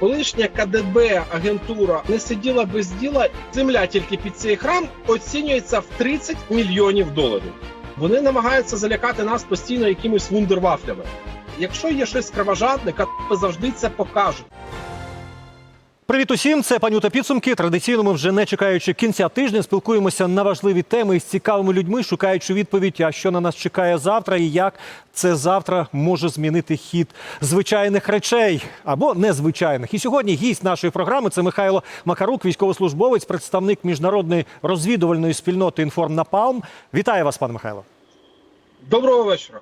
Колишня КДБ агентура не сиділа без діла. Земля тільки під цей храм оцінюється в 30 мільйонів доларів. Вони намагаються залякати нас постійно якимись вундервафлями. Якщо є щось кровожадне, завжди це покажуть. Привіт усім, це панюта підсумки. Традиційно ми вже не чекаючи кінця тижня, спілкуємося на важливі теми із цікавими людьми, шукаючи відповідь, а що на нас чекає завтра, і як це завтра може змінити хід звичайних речей або незвичайних. І сьогодні гість нашої програми це Михайло Макарук, військовослужбовець, представник міжнародної розвідувальної спільноти «Інформнапалм». Вітаю вас, пане Михайло. Доброго вечора.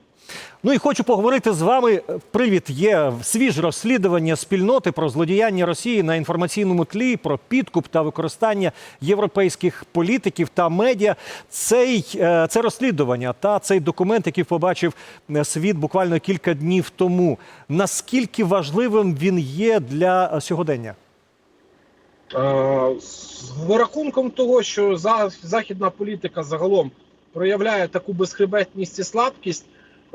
Ну і хочу поговорити з вами. Привіт, є свіже розслідування спільноти про злодіяння Росії на інформаційному тлі, про підкуп та використання європейських політиків та медіа. Цей е, це розслідування та цей документ, який побачив е, світ буквально кілька днів тому. Наскільки важливим він є для е, сьогодення? З рахунком того, що західна політика загалом проявляє таку безхребетність і слабкість,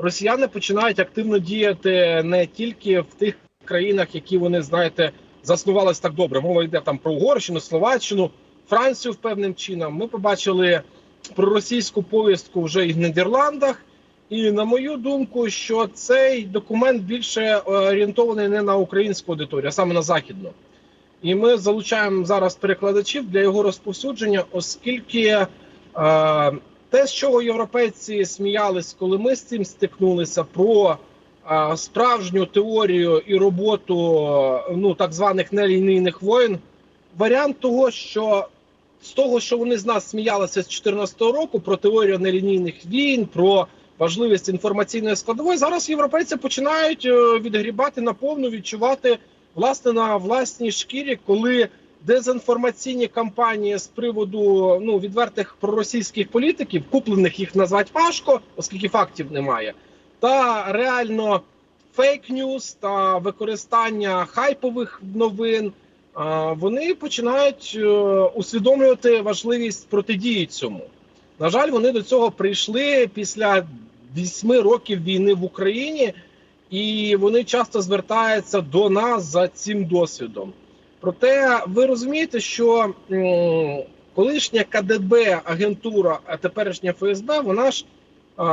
росіяни починають активно діяти не тільки в тих країнах, які вони знаєте заснувались так добре. Мова йде там про Угорщину, Словаччину, Францію певним чином. Ми побачили проросійську повістку вже і в Нідерландах. І на мою думку, що цей документ більше орієнтований не на українську аудиторію, а саме на західну. І ми залучаємо зараз перекладачів для його розповсюдження, оскільки е, те, з чого європейці сміялись, коли ми з цим стикнулися, про е, справжню теорію і роботу ну так званих нелінійних воєн, варіант того, що з того, що вони з нас сміялися з 2014 року, про теорію нелінійних війн, про важливість інформаційної складової, зараз європейці починають е, відгрібати наповну, відчувати власне на власній шкірі, коли дезінформаційні кампанії з приводу ну відвертих проросійських політиків, куплених їх назвати важко, оскільки фактів немає, та реально фейк-ньюс та використання хайпових новин. Вони починають е, усвідомлювати важливість протидії цьому. На жаль, вони до цього прийшли після вісьми років війни в Україні, і вони часто звертаються до нас за цим досвідом. Проте ви розумієте, що колишня КДБ агентура, а теперішня ФСБ, вона ж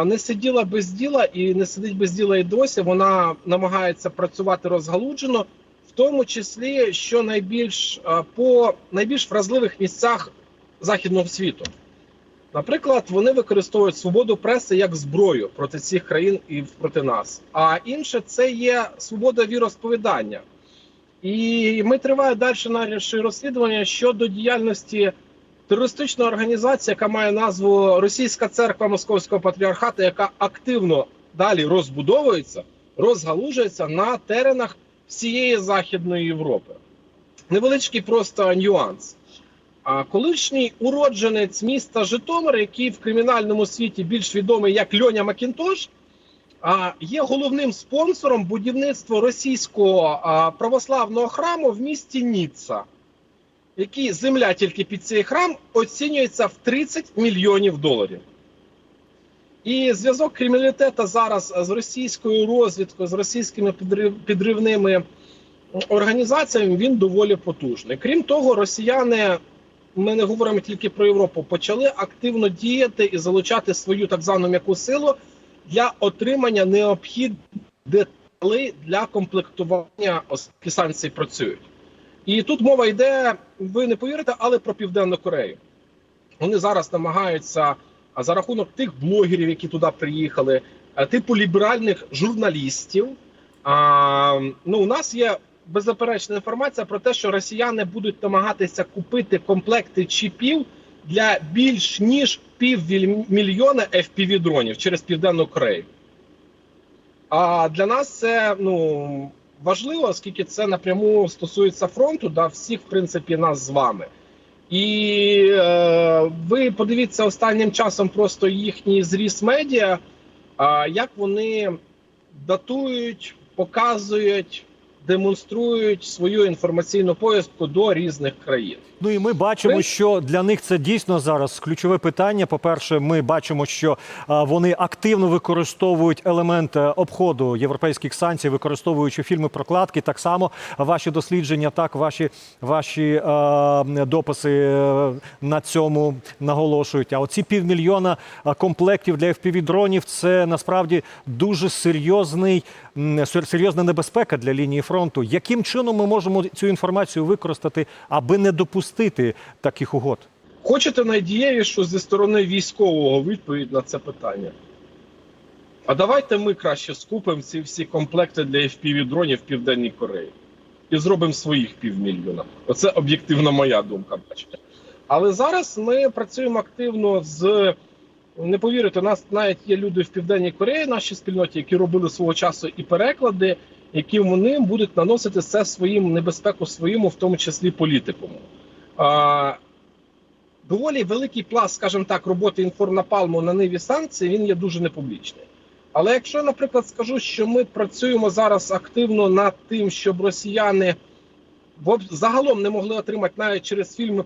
не сиділа без діла і не сидить без діла і досі. Вона намагається працювати розгалуджено, в тому числі що найбільш по найбільш вразливих місцях західного світу. Наприклад, вони використовують свободу преси як зброю проти цих країн і проти нас. А інше це є свобода віросповідання. І ми триває далі наші розслідування щодо діяльності терористичної організації, яка має назву Російська церква Московського патріархату, яка активно далі розбудовується, розгалужується на теренах всієї Західної Європи. Невеличкий просто нюанс. А колишній уродженець міста Житомир, який в кримінальному світі більш відомий як Льоня Макінтош, є головним спонсором будівництва російського православного храму в місті Ніцца, який земля тільки під цей храм оцінюється в 30 мільйонів доларів. І зв'язок криміналітету зараз з російською розвідкою, з російськими підривними організаціями він доволі потужний. Крім того, росіяни, ми не говоримо тільки про Європу, почали активно діяти і залучати свою так звану м'яку силу для отримання необхідних деталей для комплектування, оскільки санкції працюють. І тут мова йде, ви не повірите, але про Південну Корею. Вони зараз намагаються за рахунок тих блогерів, які туди приїхали, типу ліберальних журналістів. А, ну, у нас є беззаперечна інформація про те, що росіяни будуть намагатися купити комплекти чіпів для більш ніж півмільйона fpv дронів через Південну Корею. А для нас це ну, важливо, оскільки це напряму стосується фронту, да, всіх, в принципі, нас з вами. І е, ви подивіться останнім часом просто їхній зріс медіа, а як вони датують, показують, демонструють свою інформаційну поїздку до різних країн. Ну і ми бачимо, що для них це дійсно зараз ключове питання. По-перше, ми бачимо, що вони активно використовують елементи обходу європейських санкцій, використовуючи фільми прокладки. Так само ваші дослідження, так ваші ваші а, дописи е, на цьому наголошують. А оці півмільйона комплектів для fpv дронів це насправді дуже серйозний серйозна небезпека для лінії фронту. Яким чином ми можемо цю інформацію використати, аби не допустити таких угод? Хочете найдієвішу зі сторони військового відповідь на це питання? А давайте ми краще скупимо ці всі комплекти для FPV дронів в Південній Кореї і зробимо своїх півмільйона. Оце об'єктивно моя думка. Бачите. Але зараз ми працюємо активно з. Не повірите, у нас навіть є люди в Південній Кореї, нашій спільноті, які робили свого часу і переклади, які вони будуть наносити це своїм небезпеку своєму, в тому числі політикуму. Доволі великий пласт, скажімо так, роботи інформнапалму на ниві санкцій, він є дуже непублічний. Але якщо, наприклад, скажу, що ми працюємо зараз активно над тим, щоб росіяни загалом не могли отримати навіть через фірми,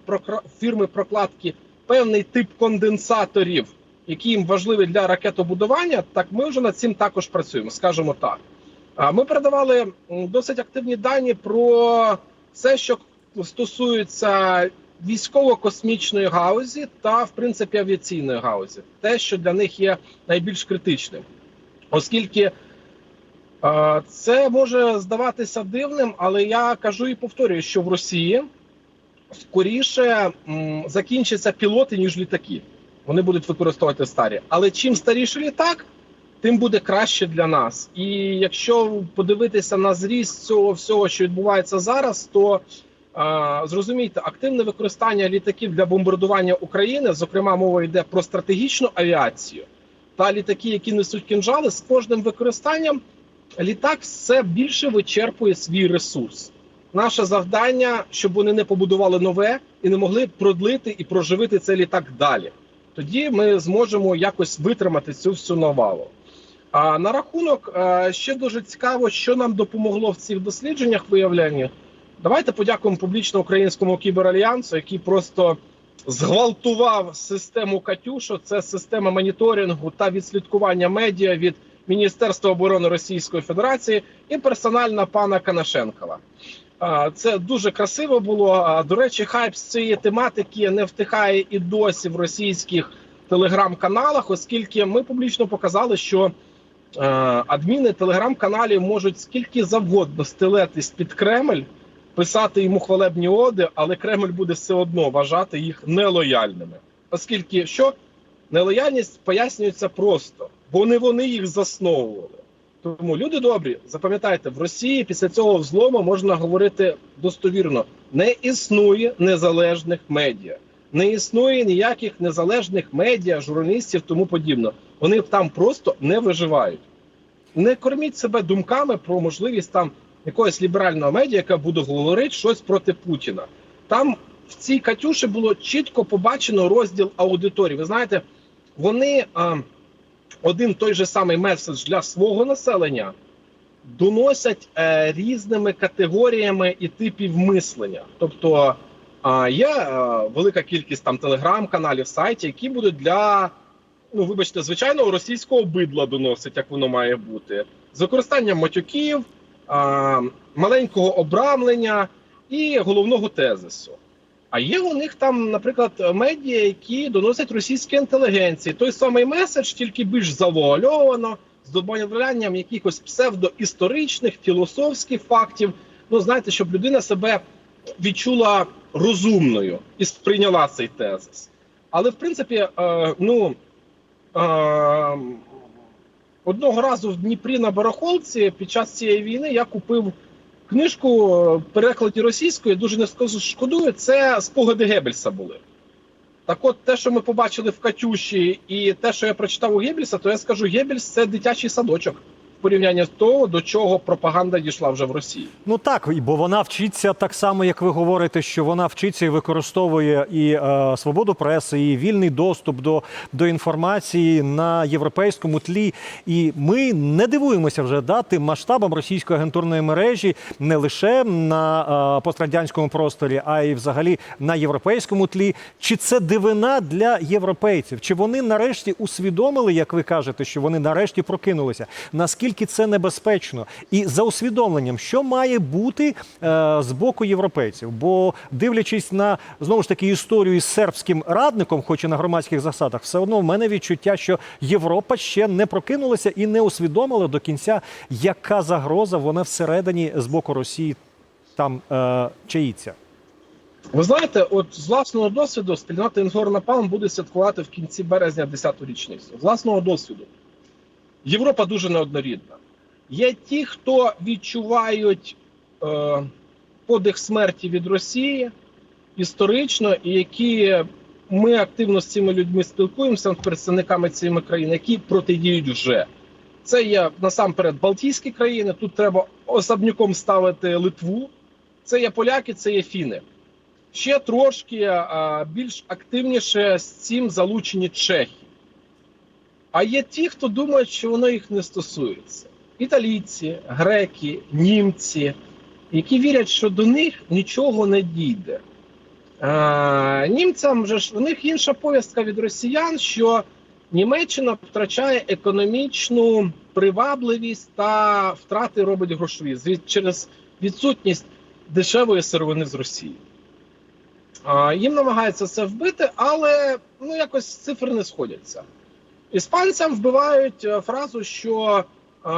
фірми прокладки певний тип конденсаторів, які їм важливі для ракетобудування, так ми вже над цим також працюємо, скажімо так. Ми передавали досить активні дані про все, що стосується військово-космічної гаузі та, в принципі, авіаційної гаузі, те, що для них є найбільш критичним, оскільки це може здаватися дивним, але я кажу і повторюю, що в Росії скоріше закінчаться пілоти, ніж літаки. Вони будуть використовувати старі. Але чим старіший літак, тим буде краще для нас. І якщо подивитися на зріст цього всього, що відбувається зараз, то зрозумійте, активне використання літаків для бомбардування України, зокрема, мова йде про стратегічну авіацію та літаки, які несуть кінжали, з кожним використанням літак все більше вичерпує свій ресурс. Наше завдання, щоб вони не побудували нове і не могли продлити і проживити цей літак далі. Тоді ми зможемо якось витримати цю всю навалу. А на рахунок е, ще дуже цікаво, що нам допомогло в цих дослідженнях виявлення. Давайте подякуємо публічно українському кіберальянсу, який просто зґвалтував систему Катюшо. Це система моніторингу та відслідкування медіа від Міністерства оборони Російської Федерації і персонально пана Канашенкова. Це дуже красиво було. До речі, хайп з цієї тематики не втихає і досі в російських телеграм-каналах, оскільки ми публічно показали, що е, адміни телеграм-каналів можуть скільки завгодно стелетись під Кремль, писати йому хвалебні оди, але Кремль буде все одно вважати їх нелояльними. Оскільки що нелояльність пояснюється просто, бо не вони їх засновували. Тому люди добрі, запам'ятайте, в Росії після цього взлому можна говорити достовірно: не існує незалежних медіа, не існує ніяких незалежних медіа, журналістів, тому подібне. Вони там просто не виживають. Не корміть себе думками про можливість там якогось ліберального медіа, яка буде говорити щось проти Путіна. Там в цій Катюші було чітко побачено розділ аудиторії. Ви знаєте, вони. А, один той же самий меседж для свого населення доносять е, різними категоріями і типів мислення. Тобто е, є е, велика кількість там телеграм-каналів, сайтів, які будуть для, ну вибачте, звичайного російського бидла доносить, як воно має бути, з використанням матюків, маленького обрамлення і головного тезису. А є у них там, наприклад, медіа, які доносять російській інтелігенції. Той самий меседж, тільки більш завуальовано, з добавлянням якихось псевдоісторичних, філософських фактів. Ну, знаєте, щоб людина себе відчула розумною і сприйняла цей тезис. Але в принципі, е, ну е, одного разу в Дніпрі на барахолці під час цієї війни я купив книжку в перекладі російської, дуже не шкодую, це спогади Геббельса були. Так от, те, що ми побачили в Катюші, і те, що я прочитав у Геббельса, то я скажу, Геббельс – це дитячий садочок. Порівняння з того, до чого пропаганда дійшла вже в Росії. Ну так, бо вона вчиться так само, як ви говорите, що вона вчиться і використовує і е, свободу преси, і вільний доступ до, до інформації на європейському тлі. І ми не дивуємося вже да, тим масштабам російської агентурної мережі не лише на е, пострадянському просторі, а й взагалі на європейському тлі. Чи це дивина для європейців? Чи вони нарешті усвідомили, як ви кажете, що вони нарешті прокинулися? Наскільки це небезпечно? І за усвідомленням, що має бути е, з боку європейців? Бо дивлячись на знову ж таки історію із сербським радником, хоч і на громадських засадах, все одно в мене відчуття, що Європа ще не прокинулася і не усвідомила до кінця, яка загроза вона всередині з боку Росії там е, чаїться. Ви знаєте, от з власного досвіду спільнота Інгор Напалм буде святкувати в кінці березня 10-ту річницю. З власного досвіду. Європа дуже неоднорідна. Є ті, хто відчувають е, подих смерті від Росії історично, і які ми активно з цими людьми спілкуємося, з представниками цієї країни, які протидіють вже. Це є насамперед Балтійські країни. Тут треба особняком ставити Литву. Це є поляки, це є фіни. Ще трошки а, більш активніше з цим залучені чехи. А є ті, хто думають, що воно їх не стосується: італійці, греки, німці, які вірять, що до них нічого не дійде. А, німцям же ж у них інша повістка від росіян, що Німеччина втрачає економічну привабливість та втрати робить грошові через відсутність дешевої сировини з Росії. А, їм намагаються це вбити, але ну якось цифри не сходяться. Іспанцям вбивають е, фразу, що е,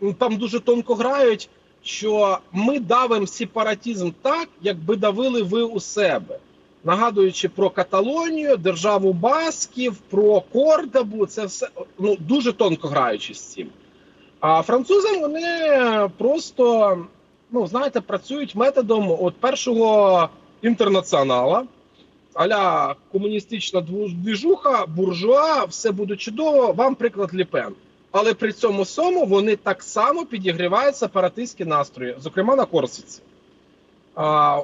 ну, там дуже тонко грають, що ми давимо сепаратизм так, якби давили ви у себе. Нагадуючи про Каталонію, державу Басків, про Кордобу, це все ну, дуже тонко граючи з цим. А французам вони просто, ну, знаєте, працюють методом от першого інтернаціонала, аля комуністична двіжуха, буржуа, все буде чудово, вам приклад Ліпен. Але при цьому всьому вони так само підігрівають сепаратистські настрої, зокрема на Корсиці. А,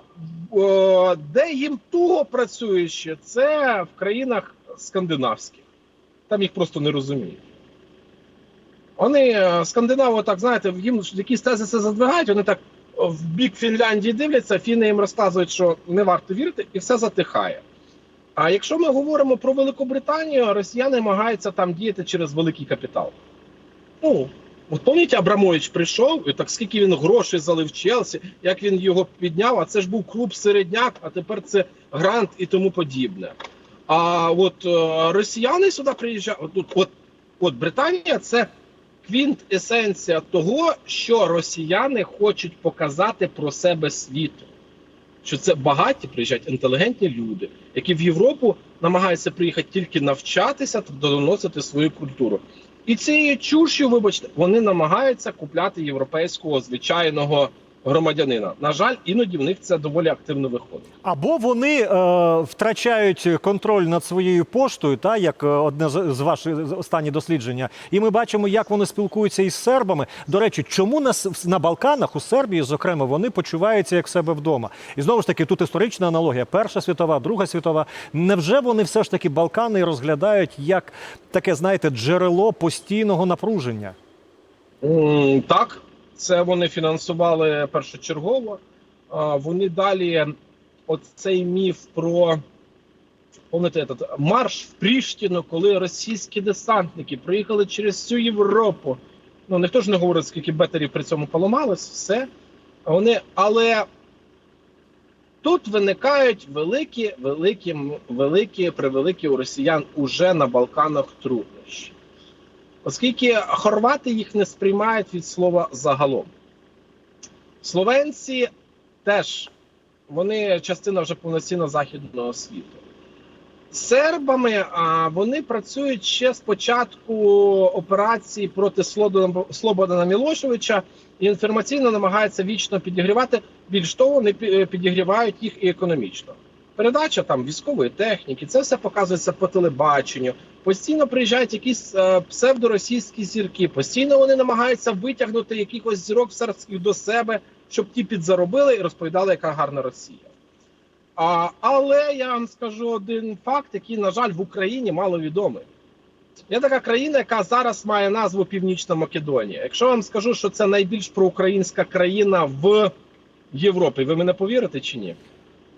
о, де їм туго працює ще, це в країнах скандинавських. Там їх просто не розуміють. Вони е, скандинави, так знаєте, їм якісь тезиси задвигають, вони так в бік Фінляндії дивляться, фіни їм розказують, що не варто вірити, і все затихає. А якщо ми говоримо про Великобританію, росіяни намагаються там діяти через великий капітал. Ну, от пам'ятаєте, Абрамович прийшов, і так скільки він грошей залив Челсі, як він його підняв, а це ж був клуб середняк, а тепер це грант і тому подібне. А от е, росіяни сюди приїжджають. От, от, от Британія це квінт-есенція того, що росіяни хочуть показати про себе світу. Що це багаті приїжджають інтелігентні люди, які в Європу намагаються приїхати тільки навчатися та доносити свою культуру. І цією чушю, вибачте, вони намагаються купляти європейського звичайного громадянина. На жаль, іноді в них це доволі активно виходить. Або вони е, втрачають контроль над своєю поштою, та як е, одне з ваших останні дослідження, і ми бачимо, як вони спілкуються із сербами. До речі, чому на на Балканах у Сербії, зокрема, вони почуваються як себе вдома? І знову ж таки, тут історична аналогія: Перша світова, Друга світова. Невже вони все ж таки Балкани розглядають як таке, знаєте, джерело постійного напруження? Так, це вони фінансували першочергово. Вони далі оцей міф про пам'ятаєте, марш в Пріштіну, коли російські десантники приїхали через всю Європу. Ну ніхто ж не говорить, скільки бетерів при цьому поламалось, все. Вони, але тут виникають великі, великі, великі, превеликі у росіян уже на Балканах труднощі оскільки хорвати їх не сприймають від слова загалом. Словенці теж вони частина вже повноцінно західного світу. Сербами а, вони працюють ще з початку операції проти Слободана Мілошевича і інформаційно намагаються вічно підігрівати. Більш того, вони підігрівають їх і економічно. Передача там військової техніки, це все показується по телебаченню. Постійно приїжджають якісь е, псевдоросійські зірки, постійно вони намагаються витягнути якихось зірок серців до себе, щоб ті підзаробили і розповідали, яка гарна Росія. А, але я вам скажу один факт, який, на жаль, в Україні маловідомий. Є така країна, яка зараз має назву Північна Македонія. Якщо я вам скажу, що це найбільш проукраїнська країна в Європі, ви мене повірите чи ні?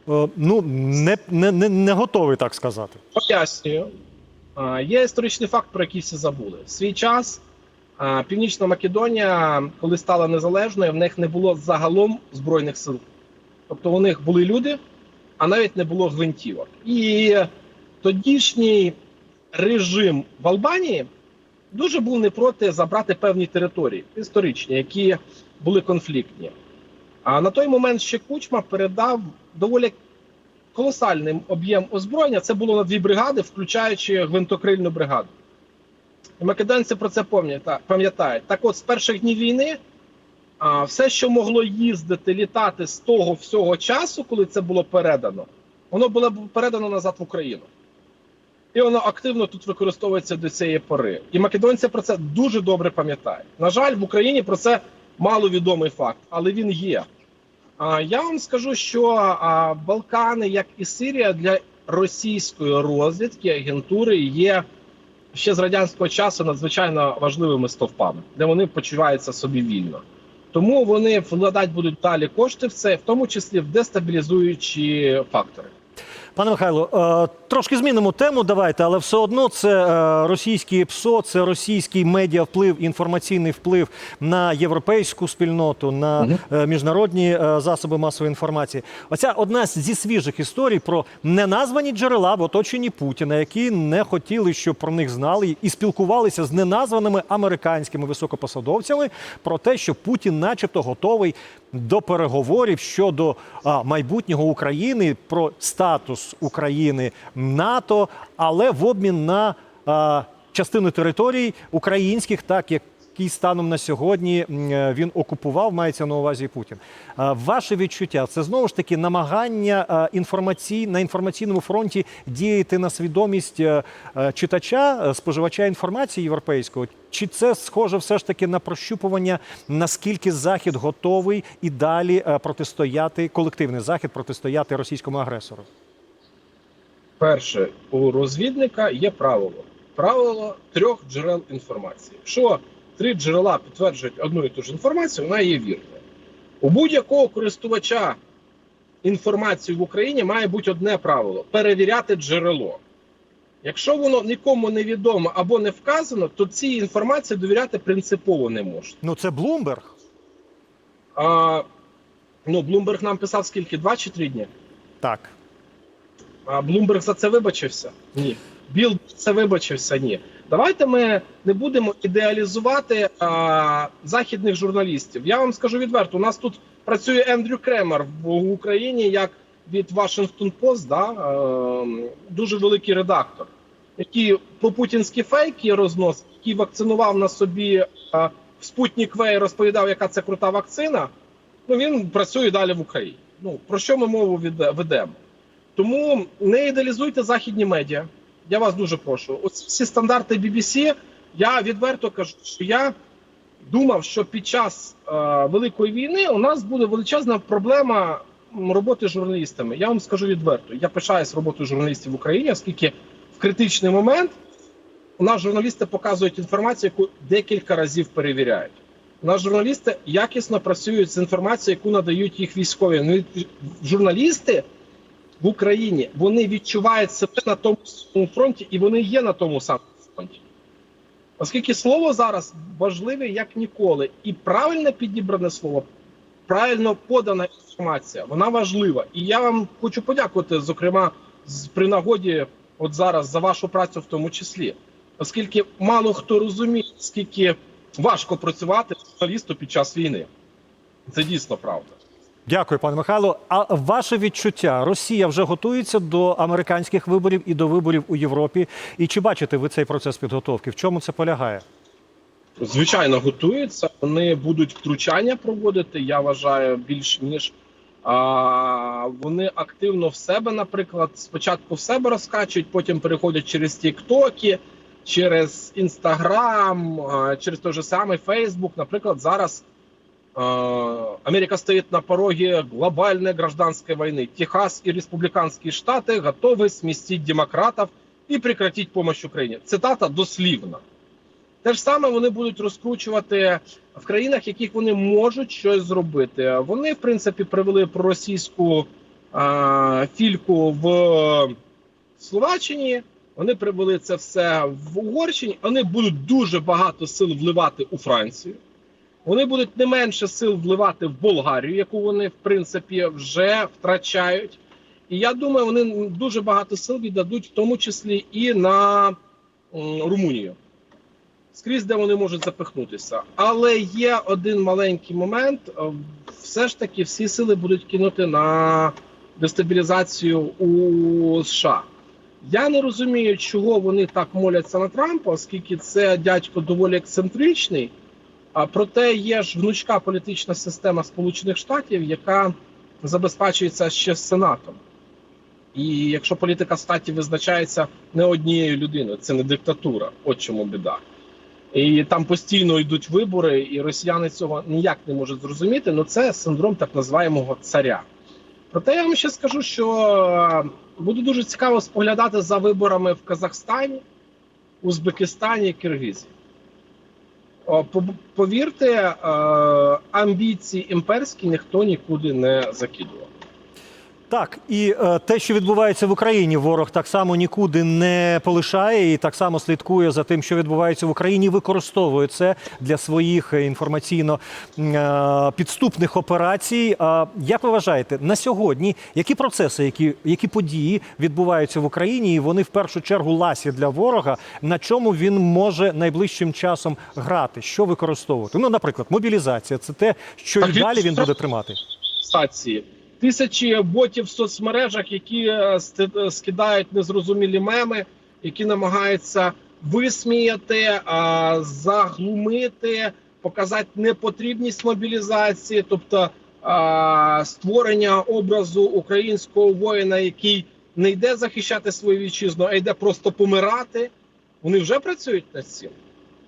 Е, Ну не, не, не, не готовий так сказати. Пояснюю. Є історичний факт, про який всі забули. В свій час Північна Македонія, коли стала незалежною, в них не було загалом збройних сил. Тобто у них були люди, а навіть не було гвинтівок. І тодішній режим в Албанії дуже був не проти забрати певні території історичні, які були конфліктні. А на той момент ще Кучма передав доволі колосальний об'єм озброєння. Це було на дві бригади, включаючи гвинтокрильну бригаду. І македонці про це пам'ята- пам'ятають. Так от, з перших днів війни, а, все, що могло їздити, літати з того всього часу, коли це було передано, воно було передано назад в Україну. І воно активно тут використовується до цієї пори. І македонці про це дуже добре пам'ятають. На жаль, в Україні про це маловідомий факт, але він є. Я вам скажу, що Балкани, як і Сирія, для російської розвідки агентури є ще з радянського часу надзвичайно важливими стовпами, де вони почуваються собі вільно. Тому вони вкладати будуть далі кошти в це, в тому числі в дестабілізуючі фактори. Пане Михайло, е, трошки змінимо тему. Давайте, але все одно це е, російський ПСО, це російський медіавплив, інформаційний вплив на європейську спільноту, на е, міжнародні засоби масової інформації. Оця одна зі свіжих історій про неназвані джерела в оточенні Путіна, які не хотіли, щоб про них знали, і спілкувалися з неназваними американськими високопосадовцями про те, що Путін, начебто, готовий до переговорів щодо а, майбутнього України про статус України НАТО, але в обмін на а, частину територій українських, так які станом на сьогодні е, він окупував, мається на увазі Путін. Ваше відчуття це знову ж таки намагання інформацій на інформаційному фронті діяти на свідомість е, е, читача, споживача інформації європейського. Чи це схоже все ж таки на прощупування, наскільки Захід готовий і далі протистояти колективний захід протистояти російському агресору? Перше, у розвідника є правило. Правило трьох джерел інформації. Якщо три джерела підтверджують одну і ту ж інформацію, вона є вірною. У будь-якого користувача інформації в Україні має бути одне правило перевіряти джерело. Якщо воно нікому не відомо або не вказано, то цій інформації довіряти принципово не можна. Ну це Блумберг. А, ну, Блумберг нам писав скільки? Два чи три дні? Так. А Блумберг за це вибачився? Ні. Біл за це вибачився? Ні. Давайте ми не будемо ідеалізувати а, західних журналістів. Я вам скажу відверто: у нас тут працює Ендрю Кремер в Україні як від Washington Post, да, е, дуже великий редактор, який про путінські фейки розносить, який вакцинував на собі е, в Спутник В і розповідав, яка це крута вакцина. Ну він працює далі в Україні. Ну про що ми мову ведемо? Тому не ідеалізуйте західні медіа. Я вас дуже прошу. Ось всі стандарти BBC, я відверто кажу, що я думав, що під час е, Великої війни у нас буде величезна проблема роботи з журналістами. Я вам скажу відверто. Я пишаюсь роботою журналістів в Україні, оскільки в критичний момент у нас журналісти показують інформацію, яку декілька разів перевіряють. У нас журналісти якісно працюють з інформацією, яку надають їх військові. Ну, журналісти в Україні вони відчувають себе на тому самому фронті, і вони є на тому самому фронті. Оскільки слово зараз важливе як ніколи, і правильно підібране слово, правильно подана інформація, вона важлива. І я вам хочу подякувати, зокрема, при нагоді, от зараз за вашу працю в тому числі, оскільки мало хто розуміє, скільки важко працювати журналісту під час війни. Це дійсно правда. Дякую, пане Михайло. А ваше відчуття? Росія вже готується до американських виборів і до виборів у Європі. І чи бачите ви цей процес підготовки? В чому це полягає? Звичайно, готуються. Вони будуть втручання проводити. Я вважаю, більш ніж а, вони активно в себе, наприклад, спочатку в себе розкачують, потім переходять через тіктоки, через Інстаграм, через той же самий Фейсбук. Наприклад, зараз Америка стоит на пороге глобальной гражданской войны. Техас и республиканские штаты готовы сместить демократов і прекратить помощь Україні. Цитата дослівна. Те ж саме вони будуть розкручувати в країнах, яких вони можуть щось зробити. Вони, в принципі, привели проросійську е, фільку в Словаччині. Вони привели це все в Угорщині. Вони будуть дуже багато сил вливати у Францію. Вони будуть не менше сил вливати в Болгарію, яку вони в принципі вже втрачають. І я думаю, вони дуже багато сил віддадуть, в тому числі і на Румунію. Скрізь, де вони можуть запихнутися. Але є один маленький момент: все ж таки всі сили будуть кинути на дестабілізацію у США. Я не розумію, чого вони так моляться на Трампа, оскільки це дядько доволі ексцентричний. А проте є ж гнучка політична система Сполучених Штатів, яка забезпечується ще Сенатом. І якщо політика статі визначається не однією людиною, це не диктатура, от чому біда. І там постійно йдуть вибори, і росіяни цього ніяк не можуть зрозуміти. але це синдром так називаємого царя. Проте я вам ще скажу, що е, буде дуже цікаво споглядати за виборами в Казахстані, Узбекистані і Киргизії. По- Повірте, е, амбіції імперські ніхто нікуди не закидував. Так, і е, те, що відбувається в Україні, ворог так само нікуди не полишає і так само слідкує за тим, що відбувається в Україні, використовує це для своїх інформаційно е, підступних операцій. А як ви вважаєте, на сьогодні які процеси, які, які події відбуваються в Україні, і вони в першу чергу ласі для ворога, на чому він може найближчим часом грати? Що використовувати? Ну, наприклад, мобілізація це те, що Так і далі він буде тримати. стації. Тисячі ботів в соцмережах, які е, е, скидають незрозумілі меми, які намагаються висміяти, заглумити, показати непотрібність мобілізації, тобто створення образу українського воїна, який не йде захищати свою вітчизну, а йде просто помирати. Вони вже працюють над цим.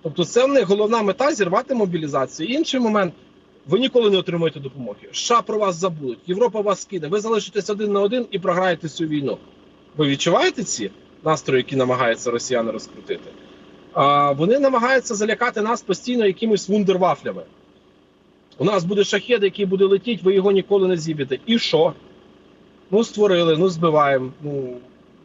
Тобто, це в них головна мета зірвати мобілізацію. Інший момент. Ви ніколи не отримаєте допомоги. США про вас забудуть, Європа вас скине. Ви залишитесь один на один і програєте цю війну. Ви відчуваєте ці настрої, які намагаються росіяни розкрутити? А, вони намагаються залякати нас постійно якимись вундервафлями. У нас буде шахед, який буде летіти, ви його ніколи не зіб'єте. І що? Ну, створили, ну збиваємо. Ну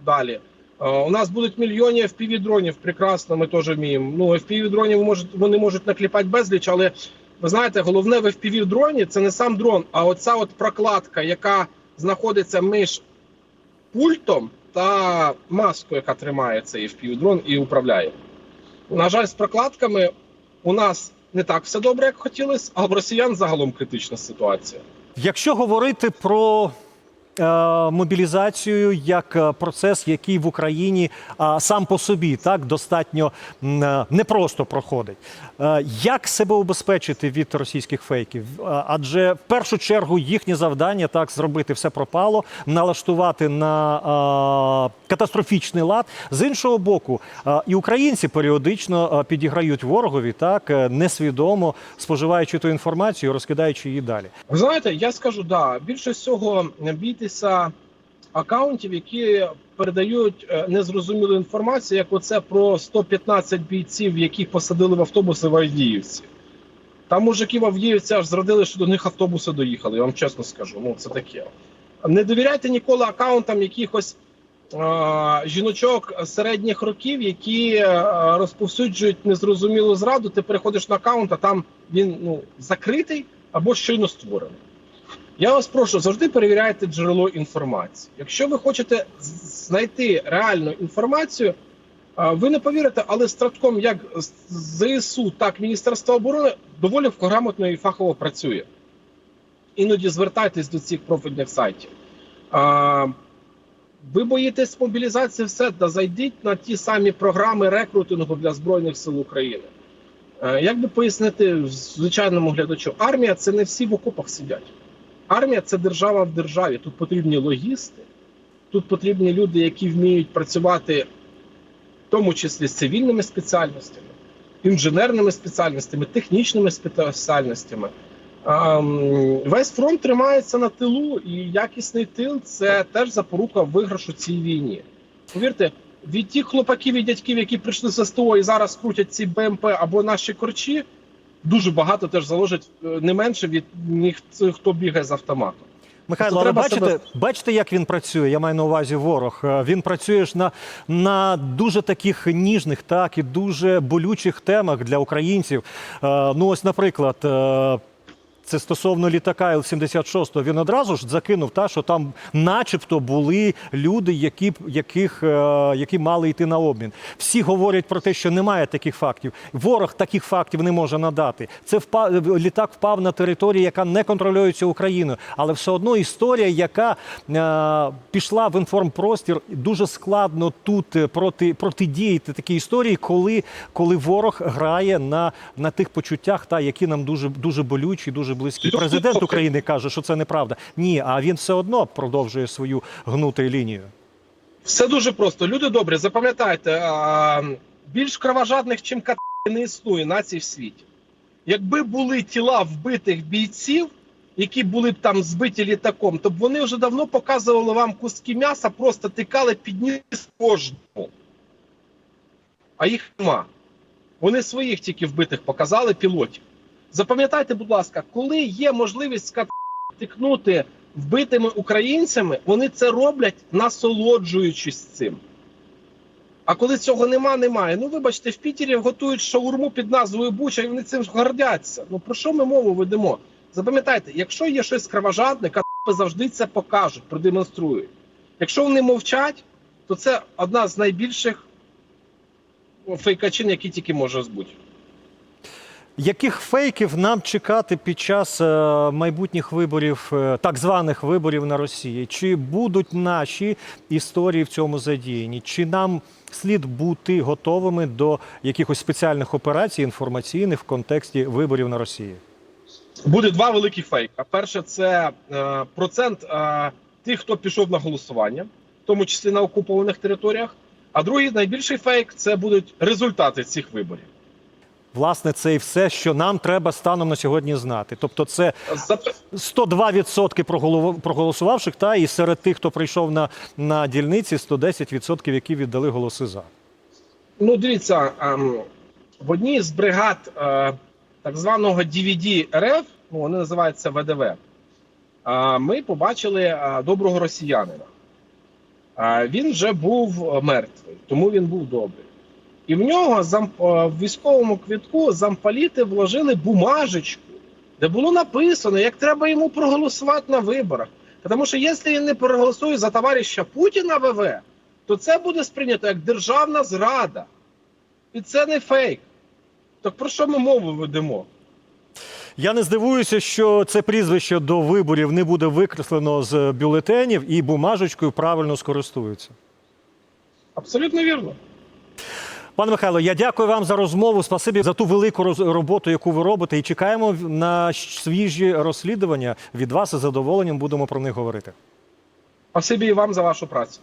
далі. А, у нас будуть мільйони FPV-дронів. Прекрасно, ми теж вміємо. Ну, FPV-дронів вони можуть накліпати безліч, але ви знаєте, головне в FPV дроні це не сам дрон, а оця от прокладка, яка знаходиться між пультом та маскою, яка тримає цей FPV дрон і управляє. На жаль, з прокладками у нас не так все добре, як хотілося, а в росіян загалом критична ситуація. Якщо говорити про е, мобілізацію як е, процес, який в Україні сам по собі так достатньо е, непросто проходить, як себе убезпечити від російських фейків? Адже в першу чергу їхнє завдання так зробити все пропало, налаштувати на е, катастрофічний лад. З іншого боку, е, і українці періодично е, підіграють ворогові, так е, несвідомо споживаючи ту інформацію, розкидаючи її далі. Ви знаєте, я скажу да, більше всього бійтеся акаунтів, які передають е, незрозумілу інформацію, як оце про 115 бійців, яких посадили в автобуси в Авдіївці. Там мужики в Авдіївці аж зрадили, що до них автобуси доїхали. Я вам чесно скажу. Ну це таке. Не довіряйте ніколи акаунтам якихось жіночок середніх років, які е, розповсюджують незрозумілу зраду. Ти переходиш на акаунт, а там він ну закритий або щойно створений. Я вас прошу завжди перевіряйте джерело інформації. Якщо ви хочете знайти реальну інформацію, ви не повірите, але стратком як ЗСУ, так і Міністерство оборони доволі грамотно і фахово працює. Іноді звертайтесь до цих профільних сайтів. Ви боїтесь мобілізації, все, да зайдіть на ті самі програми рекрутингу для Збройних сил України. Як би пояснити звичайному глядачу, армія це не всі в окопах сидять. Армія це держава в державі. Тут потрібні логісти, тут потрібні люди, які вміють працювати в тому числі з цивільними спеціальностями, інженерними спеціальностями, технічними спеціальностями. Весь фронт тримається на тилу, і якісний тил це теж запорука виграшу цій війні. Повірте, від тих хлопаків і дядьків, які прийшли з СТО і зараз крутять ці БМП або наші корчі, дуже багато теж залежить е, не менше від них, хто бігає з автоматом. Михайло, Тобто але бачите, себе- бачите, як він працює? Я маю на увазі ворог. Е, Він працює ж на, на дуже таких ніжних, так і дуже болючих темах для українців. Е, Ну, ось, наприклад. Це стосовно літака Л-76. Він одразу ж закинув, та, що там начебто були люди, які, яких, е, які мали йти на обмін. Всі говорять про те, що немає таких фактів. Ворог таких фактів не може надати. Це впав, літак впав на територію, яка не контролюється Україною, але все одно історія, яка е, пішла в інформпростір, дуже складно тут е, проти, протидіяти такій історії, коли, коли ворог грає на, на тих почуттях, та, які нам дуже, дуже болючі, дуже близькі. Президент України каже, що це неправда. Ні, а він все одно продовжує свою гнути лінію. Все дуже просто. Люди добрі, запам'ятайте, більш кровожадних, чим кати, не існує націй в світі. Якби були тіла вбитих бійців, які були б там збиті літаком, то б вони вже давно показували вам куски м'яса, просто тикали під ніс кожному. А їх нема. Вони своїх тільки вбитих показали пілотів. Запам'ятайте, будь ласка, коли є можливість тикнути вбитими українцями, вони це роблять насолоджуючись цим. А коли цього нема, немає. Ну, вибачте, в Пітері готують шаурму під назвою Буча, і вони цим гордяться. Ну про що ми мову ведемо? Запам'ятайте, якщо є щось кровожадне, катапи завжди це покажуть, продемонструють. Якщо вони мовчать, то це одна з найбільших фейкачин, які тільки може збути. Яких фейків нам чекати під час е, майбутніх виборів, е, так званих виборів на Росії? Чи будуть наші історії в цьому задіяні? Чи нам слід бути готовими до якихось спеціальних операцій інформаційних в контексті виборів на Росії? Буде два великі фейка. Перше, це е, процент тих, хто пішов на голосування, в тому числі на окупованих територіях. А другий найбільший фейк це будуть результати цих виборів. Власне, це і все, що нам треба станом на сьогодні знати. Тобто, це 102% проголосувавших, та і серед тих, хто прийшов на, на дільниці, 110%, які віддали голоси за. Ну, дивіться, ем, в одній з бригад е, так званого DVD РФ, ну вони називаються ВДВ, е, ми побачили е, доброго росіянина. Він вже був мертвий, тому він був добрий. І в нього зам, е, в військовому квітку замполіти вложили бумажечку, де було написано, як треба йому проголосувати на виборах. Тому що якщо він не проголосує за товариша Путіна ВВ, то це буде сприйнято як державна зрада. І це не фейк. Так про що ми мову ведемо? Я не здивуюся, що це прізвище до виборів не буде викреслено з бюлетенів і бумажечкою правильно скористуються. Абсолютно вірно. Пане Михайло, я дякую вам за розмову. Спасибі за ту велику роботу, яку ви робите, і чекаємо на свіжі розслідування від вас. із задоволенням будемо про них говорити. Спасибі і вам за вашу працю.